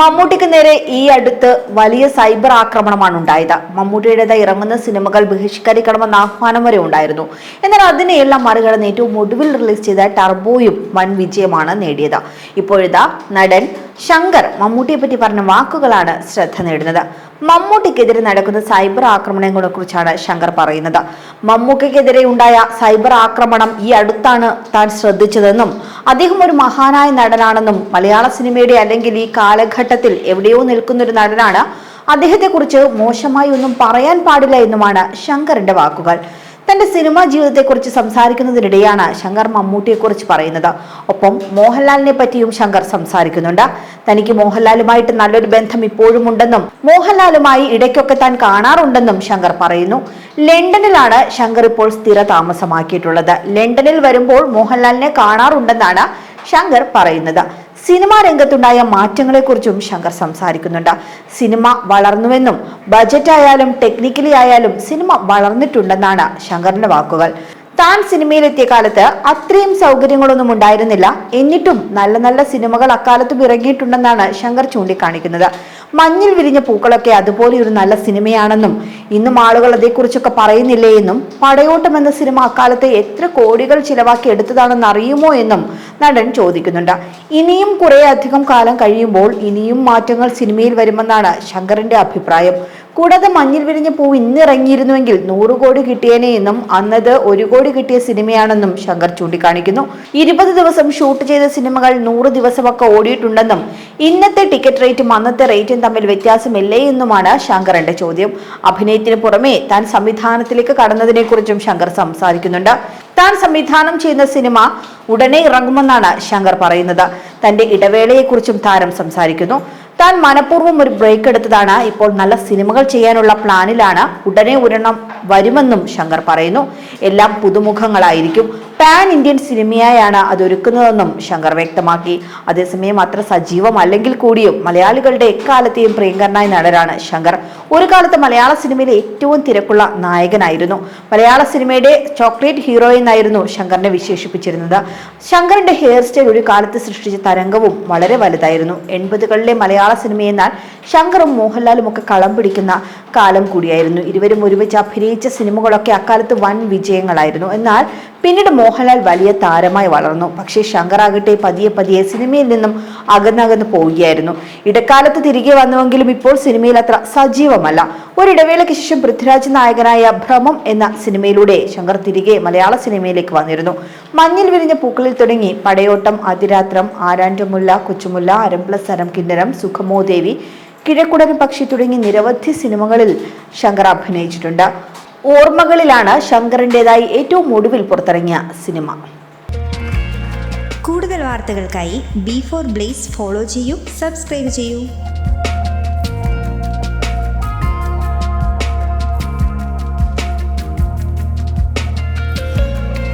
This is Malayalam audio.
മമ്മൂട്ടിക്ക് നേരെ ഈ അടുത്ത് വലിയ സൈബർ ആക്രമണമാണ് ഉണ്ടായത് മമ്മൂട്ടിയുടേത് ഇറങ്ങുന്ന സിനിമകൾ ബഹിഷ്കരിക്കണമെന്ന ആഹ്വാനം വരെ ഉണ്ടായിരുന്നു. എന്നാൽ അതിനെയെല്ലാം മറികടന്ന് ഏറ്റവും ഒടുവിൽ റിലീസ് ചെയ്ത ടർബോയും വൻ വിജയമാണ് നേടിയത്. ഇപ്പോഴിതാ നടൻ ശങ്കർ മമ്മൂട്ടിയെ പറ്റി പറഞ്ഞ വാക്കുകളാണ് ശ്രദ്ധ നേടുന്നത്. മമ്മൂട്ടിക്കെതിരെ നടക്കുന്ന സൈബർ ആക്രമണങ്ങളെ കുറിച്ചാണ് ശങ്കർ പറയുന്നത്. മമ്മൂക്കയ്ക്കെതിരെ ഉണ്ടായ സൈബർ ആക്രമണം ഈ അടുത്താണ് താൻ ശ്രദ്ധിച്ചതെന്നും അദ്ദേഹം ഒരു മഹാനായ നടനാണെന്നും മലയാള സിനിമയുടെ അല്ലെങ്കിൽ ഈ കാലഘട്ടത്തിൽ എവിടെയോ നിൽക്കുന്നൊരു നടനാണ്. അദ്ദേഹത്തെക്കുറിച്ച് മോശമായി ഒന്നും പറയാൻ പാടില്ല എന്നുമാണ് ശങ്കറിന്റെ വാക്കുകൾ. തന്റെ സിനിമാ ജീവിതത്തെക്കുറിച്ച് സംസാരിക്കുന്നതിനിടെയാണ് ശങ്കർ മമ്മൂട്ടിയെക്കുറിച്ച് പറയുന്നത്. ഒപ്പം മോഹൻലാലിനെ പറ്റിയും ശങ്കർ സംസാരിക്കുന്നുണ്ട്. തനിക്ക് മോഹൻലാലുമായിട്ട് നല്ലൊരു ബന്ധം ഇപ്പോഴും ഉണ്ടെന്നും മോഹൻലാലുമായി ഇടയ്ക്കൊക്കെ താൻ കാണാറുണ്ടെന്നും ശങ്കർ പറയുന്നു. ലണ്ടനിലാണ് ശങ്കർ ഇപ്പോൾ സ്ഥിര താമസമാക്കിയിട്ടുള്ളത്. ലണ്ടനിൽ വരുമ്പോൾ മോഹൻലാലിനെ കാണാറുണ്ടെന്നാണ് ശങ്കർ പറയുന്നത്. സിനിമാ രംഗത്തുണ്ടായ മാറ്റങ്ങളെക്കുറിച്ചും ശങ്കർ സംസാരിക്കുന്നുണ്ട്. സിനിമ വളർന്നുവെന്നും ബജറ്റ് ആയാലും ടെക്നിക്കലി ആയാലും സിനിമ വളർന്നിട്ടുണ്ടെന്നാണ് ശങ്കറിന്റെ വാക്കുകൾ. താൻ സിനിമയിലെത്തിയ കാലത്ത് അത്രയും സൗകര്യങ്ങളൊന്നും ഉണ്ടായിരുന്നില്ല. എന്നിട്ടും നല്ല നല്ല സിനിമകൾ അക്കാലത്തും ഇറങ്ങിയിട്ടുണ്ടെന്നാണ് ശങ്കർ ചൂണ്ടിക്കാണിക്കുന്നത്. മഞ്ഞിൽ വിരിഞ്ഞ പൂക്കളൊക്കെ അതുപോലെ ഒരു നല്ല സിനിമയാണെന്നും ഇന്നും ആളുകൾ അതേക്കുറിച്ചൊക്കെ പറയുന്നില്ലേ എന്നും പടയോട്ടം എന്ന സിനിമ അക്കാലത്ത് എത്ര കോടികൾ ചിലവാക്കി എടുത്തതാണെന്ന് അറിയുമോ എന്നും നടൻ ചോദിക്കുന്നുണ്ട്. ഇനിയും കുറേ അധികം കാലം കഴിയുമ്പോൾ ഇനിയും മാറ്റങ്ങൾ സിനിമയിൽ വരുമെന്നാണ് ശങ്കറിന്റെ അഭിപ്രായം. കൂടാതെ മഞ്ഞിൽ വിരിഞ്ഞ പൂവ് ഇന്നിറങ്ങിയിരുന്നുവെങ്കിൽ നൂറ് കോടി കിട്ടിയേനെ എന്നും അന്നത് ഒരു കോടി കിട്ടിയ സിനിമയാണെന്നും ശങ്കർ ചൂണ്ടിക്കാണിക്കുന്നു. ഇരുപത് ദിവസം ഷൂട്ട് ചെയ്ത സിനിമകൾ നൂറ് ദിവസമൊക്കെ ഓടിയിട്ടുണ്ടെന്നും ഇന്നത്തെ ടിക്കറ്റ് റേറ്റും അന്നത്തെ റേറ്റും തമ്മിൽ വ്യത്യാസമില്ലേ എന്നുമാണ് ശങ്കറിന്റെ ചോദ്യം. അഭിനയത്തിന് പുറമെ താൻ സംവിധാനത്തിലേക്ക് കടന്നതിനെക്കുറിച്ചും ശങ്കർ സംസാരിക്കുന്നുണ്ട്. താൻ സംവിധാനം ചെയ്യുന്ന സിനിമ ഉടനെ ഇറങ്ങുമെന്നാണ് ശങ്കർ പറയുന്നത്. തന്റെ ഇടവേളയെക്കുറിച്ചും താരം സംസാരിക്കുന്നു. താൻ മനഃപൂർവം ഒരു ബ്രേക്ക് എടുത്തതാണ്. ഇപ്പോൾ നല്ല സിനിമകൾ ചെയ്യാനുള്ള പ്ലാനിലാണ് ഉടനെ ഒരെണ്ണം വരുമെന്നും ശങ്കർ പറയുന്നു. എല്ലാം പുതുമുഖങ്ങളായിരിക്കും. പാൻ ഇന്ത്യൻ സിനിമയായാണ് അതൊരുക്കുന്നതെന്നും ശങ്കർ വ്യക്തമാക്കി. അതേസമയം അത്ര സജീവമല്ലെങ്കിൽ കൂടിയും മലയാളികളുടെ എക്കാലത്തെയും പ്രിയങ്കരനായ നടനാണ് ശങ്കർ. ഒരു കാലത്ത് മലയാള സിനിമയിലെ ഏറ്റവും തിരക്കുള്ള നായകനായിരുന്നു. മലയാള സിനിമയുടെ ചോക്ലേറ്റ് ഹീറോ എന്നായിരുന്നു ശങ്കറിനെ വിശേഷിപ്പിച്ചിരുന്നത്. ശങ്കറിന്റെ ഹെയർ സ്റ്റൈൽ ഒരു കാലത്ത് സൃഷ്ടിച്ച തരംഗവും വളരെ വലുതായിരുന്നു. എൺപതുകളിലെ മലയാള സിനിമയെന്നാൽ ശങ്കറും മോഹൻലാലും ഒക്കെ കളം പിടിക്കുന്ന കാലം കൂടിയായിരുന്നു. ഇരുവരും ഒരുമിച്ച് അഭിനയിച്ച സിനിമകളൊക്കെ അക്കാലത്ത് വൻ വിജയങ്ങളായിരുന്നു. എന്നാൽ പിന്നീട് മോഹൻലാൽ വലിയ താരമായി വളർന്നു. പക്ഷേ ശങ്കറാകട്ടെ പതിയെ പതിയെ സിനിമയിൽ നിന്നും അകന്നകന്ന് പോവുകയായിരുന്നു. ഇടക്കാലത്ത് തിരികെ വന്നുവെങ്കിലും ഇപ്പോൾ സിനിമയിൽ അത്ര സജീവമല്ല. ഒരിടവേളയ്ക്ക് ശേഷം പൃഥ്വിരാജ് നായകനായ ഭ്രമം എന്ന സിനിമയിലൂടെ ശങ്കർ തിരികെ മലയാള സിനിമയിലേക്ക് വന്നിരുന്നു. മഞ്ഞിൽ വിരിഞ്ഞ പൂക്കളിൽ തുടങ്ങി പടയോട്ടം അതിരാത്രം ആരാണ്ടമുല്ല കൊച്ചുമുല്ല അരംപ്ലസ് അരം കിന്നരം സുഖമോ ദേവി കിഴക്കുടൻ പക്ഷി തുടങ്ങി നിരവധി സിനിമകളിൽ ശങ്കർ അഭിനയിച്ചിട്ടുണ്ട്. ഓർമ്മകളിലാണ് ശങ്കറിന്റെതായി ഏറ്റവും ഒടുവിൽ പുറത്തിറങ്ങിയ സിനിമ. കൂടുതൽ വാർത്തകൾക്കായി ബി ഫോർ ബ്ലേസ് ഫോളോ ചെയ്യൂ സബ്സ്ക്രൈബ് ചെയ്യൂ.